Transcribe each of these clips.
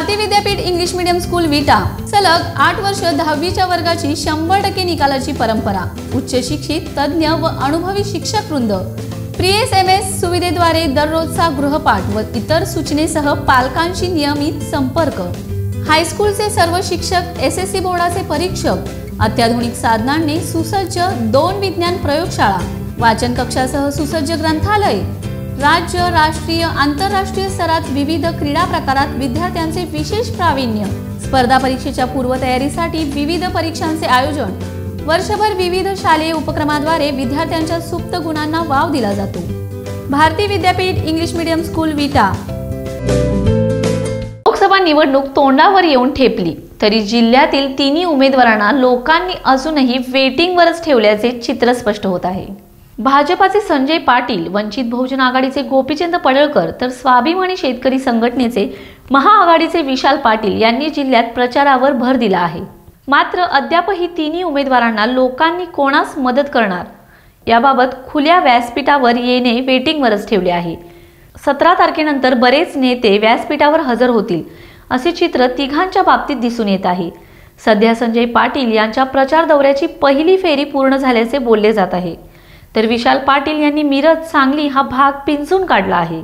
Bharati Vidyapeeth English medium school विटा सलग आठ वर्ष दहावीच्या वर्गाची शंभर टक्के निकालाची परंपरा उच्च शिक्षित तज्ज्ञ व अनुभवी शिक्षक वृंद. प्रिएस एम एस सुविधेद्वारे दररोजचा गृहपाठ व इतर सूचनेसह पालकांशी नियमित संपर्क. हायस्कूलचे सर्व शिक्षक एस एस सी बोर्डाचे परीक्षक अत्याधुनिक साधनांनी सुसज्ज दोन विज्ञान प्रयोगशाळा वाचन कक्षासह सुसज्ज ग्रंथालय राज्य राष्ट्रीय आंतरराष्ट्रीय स्तरात विविध क्रीडा प्रकारात विद्यार्थ्यांचे विशेष प्रावीण्य. स्पर्धा परीक्षेच्या पूर्वतयारीसाठी विविध परीक्षांचे आयोजन. वर्षभर विविध शालेय उपक्रमाद्वारे विद्यार्थ्यांच्या सुप्त गुणांना वाव दिला जातो. Bharati Vidyapeeth English medium school Vita. Lok Sabha निवडणूक तोंडावर येऊन ठेपली. तरी जिल्ह्यातील तिन्ही उमेदवारांना लोकांनी अजूनही वेटिंगवरच ठेवल्याचे चित्र स्पष्ट होत आहे. भाजपाचे संजय पाटील वंचित बहुजन आघाडीचे गोपीचंद पडळकर तर स्वाभिमानी शेतकरी संघटनेचे महाआघाडीचे विशाल पाटील यांनी जिल्ह्यात प्रचारावर भर दिला आहे. मात्र अद्यापही तिन्ही उमेदवारांना लोकांनी कोणास मदत करणार? याबाबत खुल्या व्यासपीठावर येणे वेटिंगवरच ठेवले आहे. सतरा तारखेनंतर बरेच नेते व्यासपीठावर हजर होतील असे चित्र तिघांच्या बाबतीत दिसून येत आहे. सध्या संजय पाटील यांच्या प्रचार दौऱ्याची पहिली फेरी पूर्ण झाल्याचे बोलले जात आहे. तर विशाल पाटील यांनी मिरज सांगली हा भाग पिंजून काढला आहे.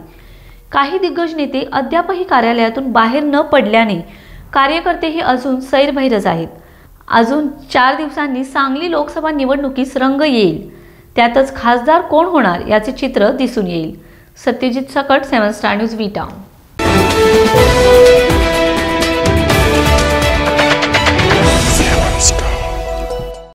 काही दिग्गज नेते अद्यापही कार्यालयातून बाहेर न पडल्याने कार्यकर्तेही अजून सैरभैरज आहेत. अजून चार दिवसांनी सांगली लोकसभा निवडणुकीस रंग येईल. त्यातच खासदार कोण होणार याचे चित्र दिसून येईल. सत्यजित सकट सेवन स्टार न्यूज विटा